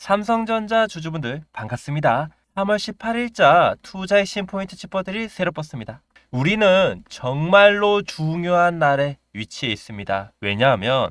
삼성전자 주주분들 반갑습니다. 3월 18일자 투자의 신 포인트 치퍼들이 새로 뻗습니다. 우리는 정말로 중요한 날에 위치해 있습니다. 왜냐하면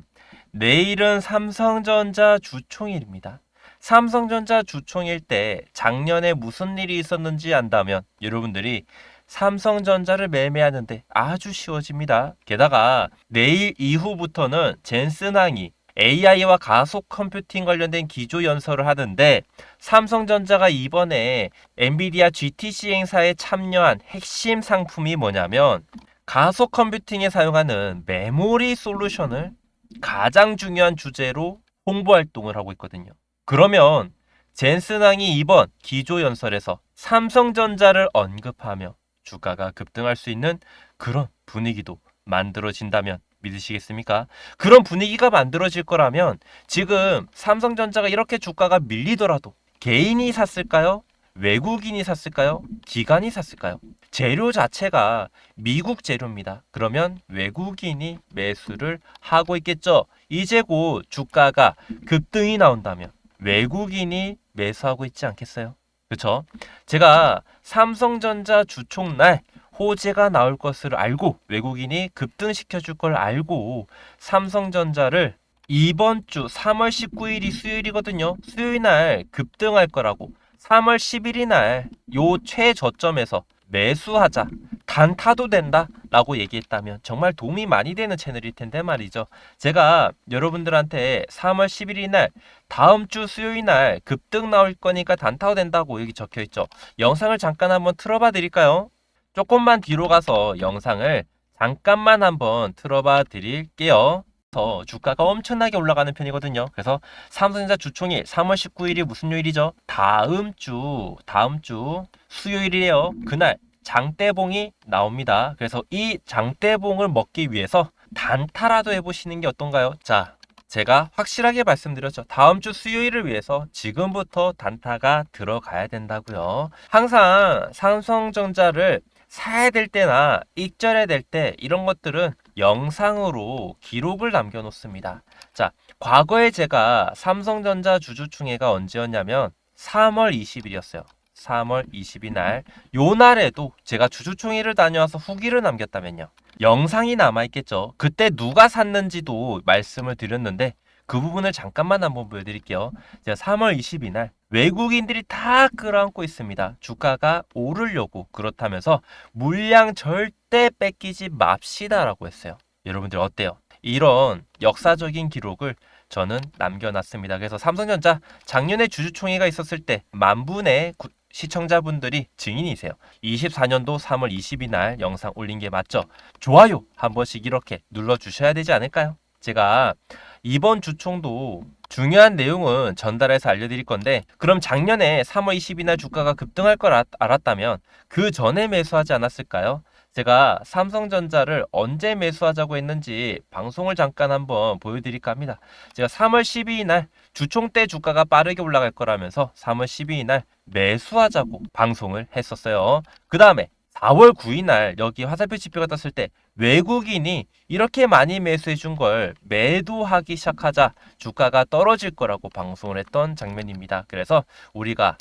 내일은 삼성전자 주총일입니다. 삼성전자 주총일 때 작년에 무슨 일이 있었는지 안다면 여러분들이 삼성전자를 매매하는데 아주 쉬워집니다. 게다가 내일 이후부터는 젠슨항이 AI와 가속 컴퓨팅 관련된 기조 연설을 하는데 삼성전자가 이번에 엔비디아 GTC 행사에 참여한 핵심 상품이 뭐냐면 가속 컴퓨팅에 사용하는 메모리 솔루션을 가장 중요한 주제로 홍보 활동을 하고 있거든요. 그러면 젠슨항이 이번 기조 연설에서 삼성전자를 언급하며 주가가 급등할 수 있는 그런 분위기도 만들어진다면 믿으시겠습니까? 그런 분위기가 만들어질 거라면 지금 삼성전자가 이렇게 주가가 밀리더라도 개인이 샀을까요? 외국인이 샀을까요? 기관이 샀을까요? 재료 자체가 미국 재료입니다. 그러면 외국인이 매수를 하고 있겠죠. 이제 곧 주가가 급등이 나온다면 외국인이 매수하고 있지 않겠어요? 그렇죠? 제가 삼성전자 주총날 호재가 나올 것을 알고 외국인이 급등시켜 줄 걸 알고 삼성전자를 이번 주 3월 19일이 수요일이거든요. 수요일 날 급등할 거라고 3월 11일 날 요 최저점에서 매수하자. 단타도 된다 라고 얘기했다면 정말 도움이 많이 되는 채널일 텐데 말이죠. 제가 여러분들한테 3월 11일 날 다음 주 수요일 날 급등 나올 거니까 단타도 된다고 여기 적혀 있죠. 영상을 잠깐 한번 틀어봐 드릴까요? 조금만 뒤로 가서 영상을 잠깐만 한번 틀어봐 드릴게요. 더 주가가 엄청나게 올라가는 편이거든요. 그래서 삼성전자 주총일 3월 19일이 무슨 요일이죠? 다음 주, 다음 주 수요일이에요. 그날 장대봉이 나옵니다. 그래서 이 장대봉을 먹기 위해서 단타라도 해보시는 게 어떤가요? 자, 제가 확실하게 말씀드렸죠. 다음 주 수요일을 위해서 지금부터 단타가 들어가야 된다고요. 항상 삼성전자를 사야 될 때나 익절해야 될 때 이런 것들은 영상으로 기록을 남겨 놓습니다. 자, 과거에 제가 삼성전자 주주총회가 언제였냐면 3월 20일이었어요. 3월 20일 날. 요 날에도 제가 주주총회를 다녀와서 후기를 남겼다면요. 영상이 남아있겠죠. 그때 누가 샀는지도 말씀을 드렸는데 그 부분을 잠깐만 한번 보여드릴게요. 제가 3월 20일 날 외국인들이 다 끌어안고 있습니다. 주가가 오르려고 그렇다면서 물량 절대 뺏기지 맙시다라고 했어요. 여러분들 어때요? 이런 역사적인 기록을 저는 남겨놨습니다. 그래서 삼성전자 작년에 주주총회가 있었을 때 만분의 구- 시청자분들이 증인이세요. 24년도 3월 20일 날 영상 올린 게 맞죠? 좋아요 한 번씩 이렇게 눌러주셔야 되지 않을까요? 제가 이번 주총도 중요한 내용은 전달해서 알려드릴 건데 그럼 작년에 3월 20일 날 주가가 급등할 걸 알- 알았다면 그 전에 매수하지 않았을까요? 제가 삼성전자를 언제 매수하자고 했는지 방송을 잠깐 한번 보여드릴까 합니다. 제가 3월 12일 날 주총 때 주가가 빠르게 올라갈 거라면서 3월 12일 날 매수하자고 방송을 했었어요. 그 다음에 4월 9일 날 여기 화살표 지표가 떴을 때 외국인이 이렇게 많이 매수해 준 걸 매도하기 시작하자 주가가 떨어질 거라고 방송을 했던 장면입니다. 그래서 우리가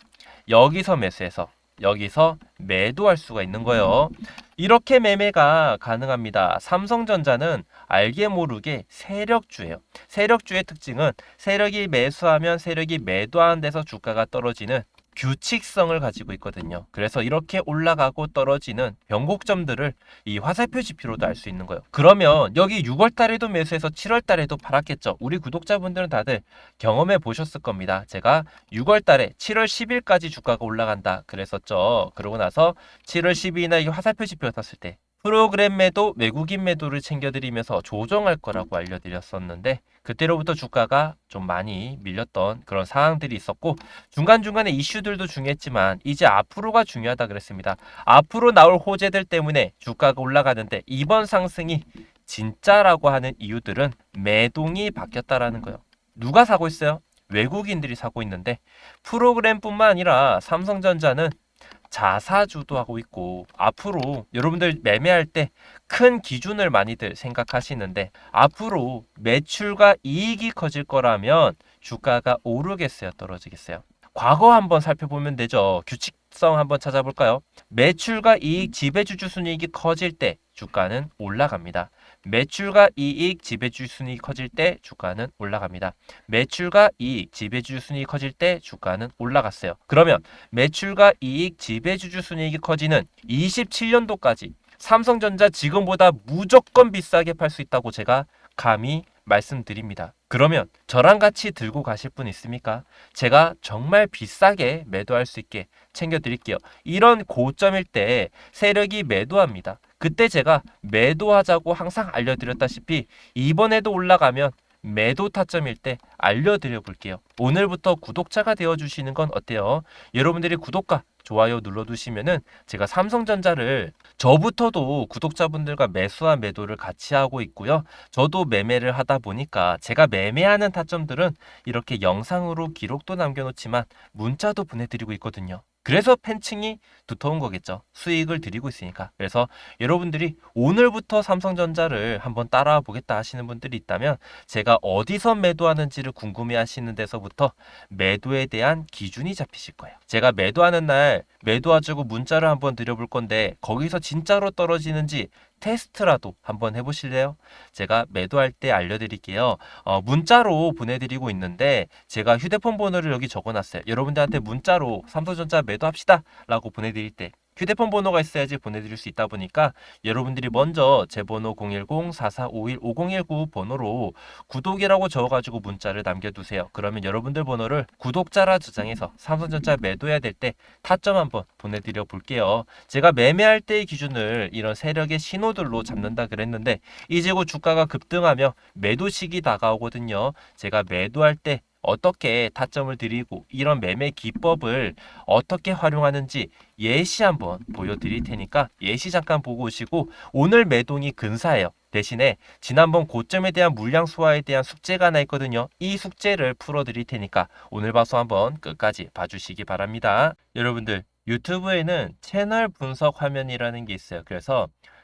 여기서 매수해서 여기서 매도할 수가 있는 거예요. 이렇게 매매가 가능합니다. 삼성전자는 알게 모르게 세력주예요. 세력주의 특징은 세력이 매수하면 세력이 매도하는 데서 주가가 떨어지는 규칙성을 가지고 있거든요. 그래서 이렇게 올라가고 떨어지는 변곡점들을 이 화살표 지표로도 알 수 있는 거예요. 그러면 여기 6월 달에도 매수해서 7월 달에도 팔았겠죠. 우리 구독자분들은 다들 경험해 보셨을 겁니다. 제가 6월 달에 7월 10일까지 주가가 올라간다 그랬었죠. 그러고 나서 7월 12일날 이 화살표 지표 떴을 때 프로그램 매도, 외국인 매도를 챙겨드리면서 조정할 거라고 알려드렸었는데 그때로부터 주가가 좀 많이 밀렸던 그런 상황들이 있었고 중간중간에 이슈들도 중요했지만 이제 앞으로가 중요하다 그랬습니다. 앞으로 나올 호재들 때문에 주가가 올라가는데 이번 상승이 진짜라고 하는 이유들은 매동이 바뀌었다라는 거예요. 누가 사고 있어요? 외국인들이 사고 있는데 프로그램뿐만 아니라 삼성전자는 자사주도 하고 있고 앞으로 여러분들 매매할 때 큰 기준을 많이들 생각하시는데 앞으로 매출과 이익이 커질 거라면 주가가 오르겠어요, 떨어지겠어요? 과거 한번 살펴보면 되죠. 규칙성 한번 찾아볼까요? 매출과 이익 지배주주 순이익이 커질 때 주가는 올라갑니다. 매출과 이익 지배주주 순이익이 커질 때 주가는 올라갑니다. 매출과 이익 지배주주 순이익이 커질 때 주가는 올라갔어요. 그러면 매출과 이익 지배주주 순이익이 커지는 27년도까지 삼성전자 지금보다 무조건 비싸게 팔 수 있다고 제가 감히 말씀드립니다. 그러면 저랑 같이 들고 가실 분 있습니까? 제가 정말 비싸게 매도할 수 있게 챙겨 드릴게요. 이런 고점일 때 세력이 매도합니다. 그때 제가 매도하자고 항상 알려드렸다시피 이번에도 올라가면 매도 타점일 때 알려드려 볼게요. 오늘부터 구독자가 되어 주시는 건 어때요? 여러분들이 구독과 좋아요 눌러두시면은 제가 삼성전자를 저부터도 구독자분들과 매수와 매도를 같이 하고 있고요. 저도 매매를 하다 보니까 제가 매매하는 타점들은 이렇게 영상으로 기록도 남겨놓지만 문자도 보내드리고 있거든요. 그래서 팬층이 두터운 거겠죠. 수익을 드리고 있으니까. 그래서 여러분들이 오늘부터 삼성전자를 한번 따라와 보겠다 하시는 분들이 있다면 제가 어디서 매도하는지를 궁금해 하시는 데서부터 매도에 대한 기준이 잡히실 거예요. 제가 매도하는 날 매도하자고 문자를 한번 드려볼 건데 거기서 진짜로 떨어지는지 테스트라도 한번 해보실래요? 제가 매도할 때 알려드릴게요. 어, 문자로 보내드리고 있는데 제가 휴대폰 번호를 여기 적어놨어요. 여러분들한테 문자로 삼성전자 매도합시다 라고 보내드릴 때 휴대폰 번호가 있어야지 보내드릴 수 있다 보니까 여러분들이 먼저 제 번호 010-4451-5019 번호로 구독이라고 적어가지고 문자를 남겨두세요. 그러면 여러분들 번호를 구독자라 저장해서 삼성전자 매도해야 될 때 타점 한번 보내드려 볼게요. 제가 매매할 때의 기준을 이런 세력의 신호들로 잡는다 그랬는데 이제 곧 주가가 급등하며 매도 시기 다가오거든요. 제가 매도할 때 어떻게 타점을 드리고 이런 매매 기법을 어떻게 활용하는지 예시 한번 보여드릴 테니까 예시 잠깐 보고 오시고 오늘 매동이 근사해요. 대신에 지난번 고점에 대한 물량 소화에 대한 숙제가 하나 있거든요. 이 숙제를 풀어드릴 테니까 오늘 방송 한번 끝까지 봐주시기 바랍니다. 여러분들 유튜브에는 채널 분석 화면이라는 게 있어요. 그래서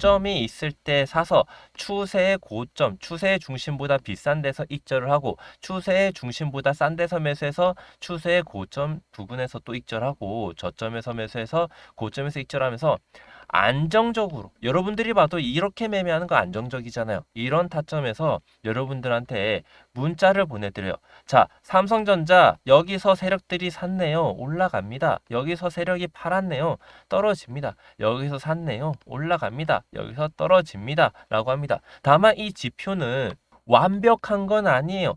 점이 있을 때 사서 추세의 고점, 추세의 중심보다 비싼 데서 익절을 하고 추세의 중심보다 싼 데서 매수해서 추세의 고점 부분에서 또 익절하고 저점에서 매수해서 고점에서 익절하면서 안정적으로 여러분들이 봐도 이렇게 매매하는 거 안정적이잖아요. 이런 타점에서 여러분들한테 문자를 보내드려요. 자, 삼성전자 여기서 세력들이 샀네요. 올라갑니다. 여기서 세력이 팔았네요. 떨어집니다. 여기서 샀네요. 올라갑니다. 여기서 떨어집니다. 라고 합니다. 다만 이 지표는 완벽한 건 아니에요.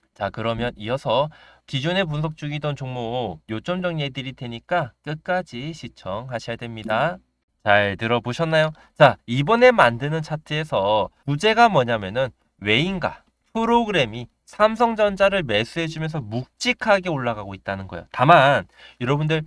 자 그러면 이어서 기존에 분석 중이던 종목 요점 정리해 드릴 테니까 끝까지 시청하셔야 됩니다. 잘 들어보셨나요? 자 이번에 만드는 차트에서 부제가 뭐냐면은 외인가 프로그램이 삼성전자를 매수해주면서 묵직하게 올라가고 있다는 거예요. 다만 여러분들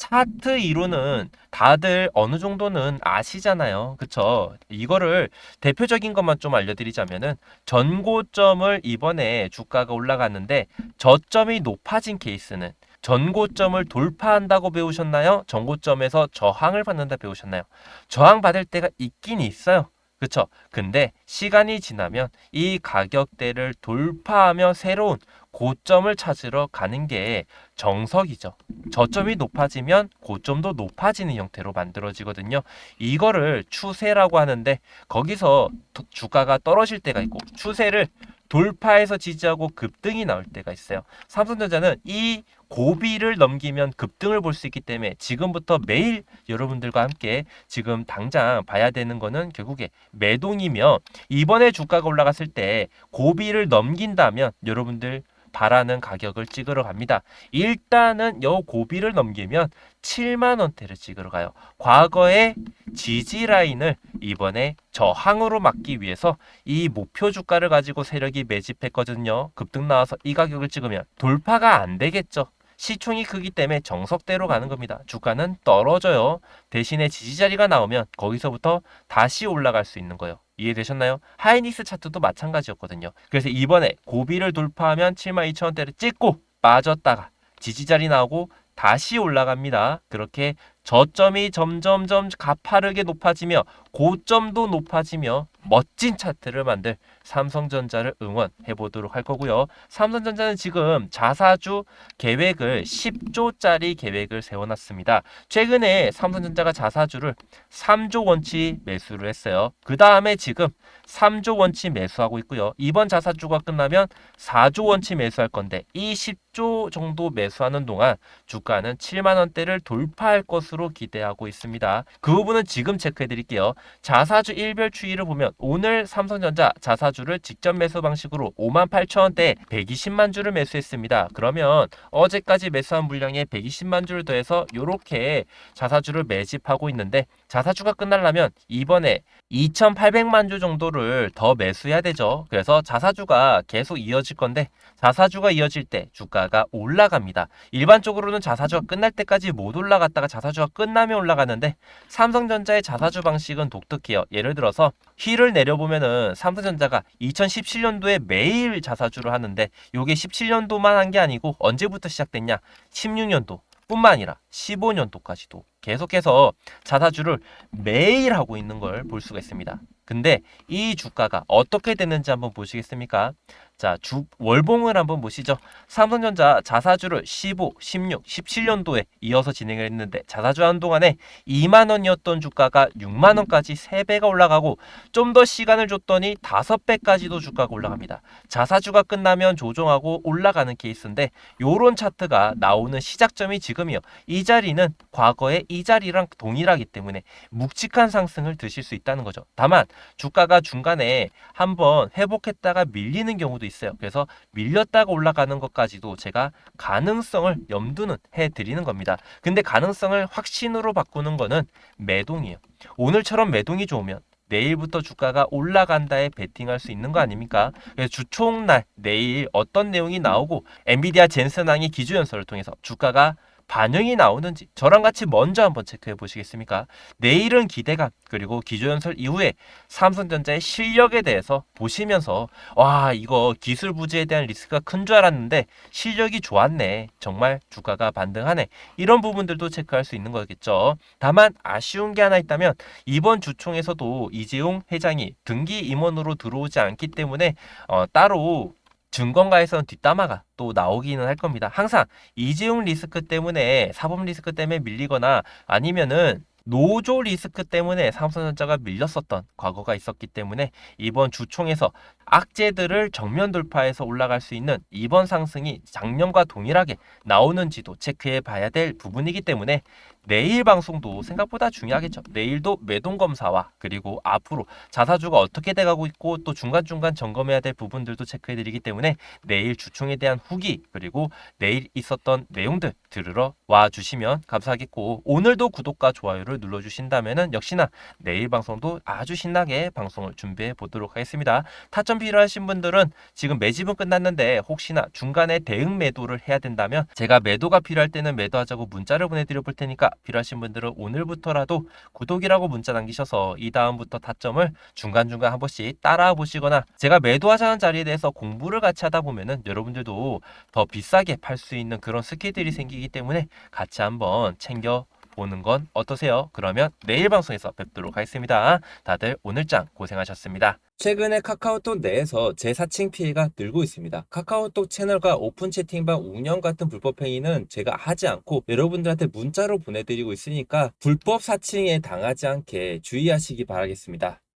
차트 이론은 다들 어느 정도는 아시잖아요. 그쵸? 이거를 대표적인 것만 좀 알려드리자면은 전고점을 이번에 주가가 올라갔는데 저점이 높아진 케이스는 전고점을 돌파한다고 배우셨나요? 전고점에서 저항을 받는다 배우셨나요? 저항 받을 때가 있긴 있어요. 그쵸? 근데 시간이 지나면 이 가격대를 돌파하며 새로운 고점을 찾으러 가는 게 정석이죠. 저점이 높아지면 고점도 높아지는 형태로 만들어지거든요. 이거를 추세라고 하는데 거기서 도- 주가가 떨어질 때가 있고 추세를 돌파해서 지지하고 급등이 나올 때가 있어요. 삼성전자는 이 고비를 넘기면 급등을 볼 수 있기 때문에 지금부터 매일 여러분들과 함께 지금 당장 봐야 되는 거는 결국에 매동이며 이번에 주가가 올라갔을 때 고비를 넘긴다면 여러분들 바라는 가격을 찍으러 갑니다. 일단은 요 고비를 넘기면 7만 원대를 찍으러 가요. 과거의 지지 라인을 이번에 저항으로 막기 위해서 이 목표 주가를 가지고 세력이 매집했거든요. 급등 나와서 이 가격을 찍으면 돌파가 안 되겠죠. 시총이 크기 때문에 정석대로 가는 겁니다. 주가는 떨어져요. 대신에 지지 자리가 나오면 거기서부터 다시 올라갈 수 있는 거예요. 이해되셨나요? 하이닉스 차트도 마찬가지였거든요. 그래서 이번에 고비를 돌파하면 72,000원대를 찍고 빠졌다가 지지 자리 나오고 다시 올라갑니다. 그렇게 저점이 점점점 가파르게 높아지며 고점도 높아지며 멋진 차트를 만들 삼성전자를 응원해 보도록 할 거고요. 삼성전자는 지금 자사주 계획을 10조짜리 계획을 세워놨습니다. 최근에 삼성전자가 자사주를 3조 원치 매수를 했어요. 그 다음에 지금 3조 원치 매수하고 있고요. 이번 자사주가 끝나면 4조 원치 매수할 건데 이 10조 정도 매수하는 동안 주가는 7만 원대를 돌파할 것으로 기대하고 있습니다. 그 부분은 지금 체크해 드릴게요. 자사주 일별 추이를 보면 오늘 삼성전자 자사주를 직접 매수 방식으로 5만 8천 원대 120만 주를 매수했습니다. 그러면 어제까지 매수한 물량에 120만 주를 더해서 이렇게 자사주를 매집하고 있는데 자사주가 끝나려면 이번에 2,800만 주 정도를 더 매수해야 되죠. 그래서 자사주가 계속 이어질 건데 자사주가 이어질 때 주가가 올라갑니다. 일반적으로는 자사주가 끝날 때까지 못 올라갔다가 자사주가 끝나면 올라가는데 삼성전자의 자사주 방식은 독특해요. 예를 들어서 힐을 내려보면은 삼성전자가 2017년도에 매일 자사주를 하는데 요게 17년도만 한 게 아니고 언제부터 시작됐냐? 16년도 뿐만 아니라 15년도까지도 계속해서 자사주를 매일 하고 있는 걸 볼 수가 있습니다. 근데 이 주가가 어떻게 됐는지 한번 보시겠습니까? 자, 주 월봉을 한번 보시죠. 삼성전자 자사주를 15, 16, 17년도에 이어서 진행을 했는데 자사주 한동안에 2만 원이었던 주가가 6만 원까지 3배가 올라가고 좀 더 시간을 줬더니 5배까지도 주가가 올라갑니다. 자사주가 끝나면 조정하고 올라가는 케이스인데 요런 차트가 나오는 시작점이 지금이요. 이 자리는 과거의 이 자리랑 동일하기 때문에 묵직한 상승을 드실 수 있다는 거죠. 다만 주가가 중간에 한번 회복했다가 밀리는 경우도 있어요. 그래서 밀렸다가 올라가는 것까지도 제가 가능성을 염두는 해 드리는 겁니다. 근데 가능성을 확신으로 바꾸는 거는 매동이에요. 오늘처럼 매동이 좋으면 내일부터 주가가 올라간다에 베팅할 수 있는 거 아닙니까? 주총날 내일 어떤 내용이 나오고 엔비디아 젠슨항의 기조연설을 통해서 주가가 반영이 나오는지 저랑 같이 먼저 한번 체크해 보시겠습니까? 내일은 기대감 그리고 기조연설 이후에 삼성전자의 실력에 대해서 보시면서 와 이거 기술 부재에 대한 리스크가 큰 줄 알았는데 실력이 좋았네 정말 주가가 반등하네 이런 부분들도 체크할 수 있는 거겠죠. 다만 아쉬운 게 하나 있다면 이번 주총에서도 이재용 회장이 등기 임원으로 들어오지 않기 때문에 어, 따로 증권가에서는 뒷담화가 또 나오기는 할 겁니다. 항상 이재용 리스크 때문에 사법 리스크 때문에 밀리거나 아니면은 노조 리스크 때문에 삼성전자가 밀렸었던 과거가 있었기 때문에 이번 주총에서 악재들을 정면 돌파해서 올라갈 수 있는 이번 상승이 작년과 동일하게 나오는지도 체크해 봐야 될 부분이기 때문에 내일 방송도 생각보다 중요하겠죠. 내일도 매동 검사와 그리고 앞으로 자사주가 어떻게 돼가고 있고 또 중간중간 점검해야 될 부분들도 체크해드리기 때문에 내일 주총에 대한 후기 그리고 내일 있었던 내용들 들으러 와 주시면 감사하겠고 오늘도 구독과 좋아요를 눌러주신다면은 역시나 내일 방송도 아주 신나게 방송을 준비해 보도록 하겠습니다. 타점 필요하신 분들은 지금 매집은 끝났는데 혹시나 중간에 대응 매도를 해야 된다면 제가 매도가 필요할 때는 매도하자고 문자를 보내드려 볼 테니까 필요하신 분들은 오늘부터라도 구독이라고 문자 남기셔서 이 다음부터 타점을 중간중간 한 번씩 따라 보시거나 제가 매도하자는 자리에 대해서 공부를 같이 하다 보면은 여러분들도 더 비싸게 팔 수 있는 그런 스킬들이 생기기 때문에 같이 한번 챙겨 보는 건 어떠세요? 그러면 내일 방송에서 뵙도록 하겠습니다. 다들 오늘장 고생하셨습니다. 최근에 카카오톡 내에서 재사칭 피해가 늘고 있습니다. 카카오톡 채널과 오픈 채팅방 운영 같은 불법 행위는 제가 하지 않고 여러분들한테 문자로 보내드리고 있으니까 불법 사칭에 당하지 않게 주의하시기 바라겠습니다.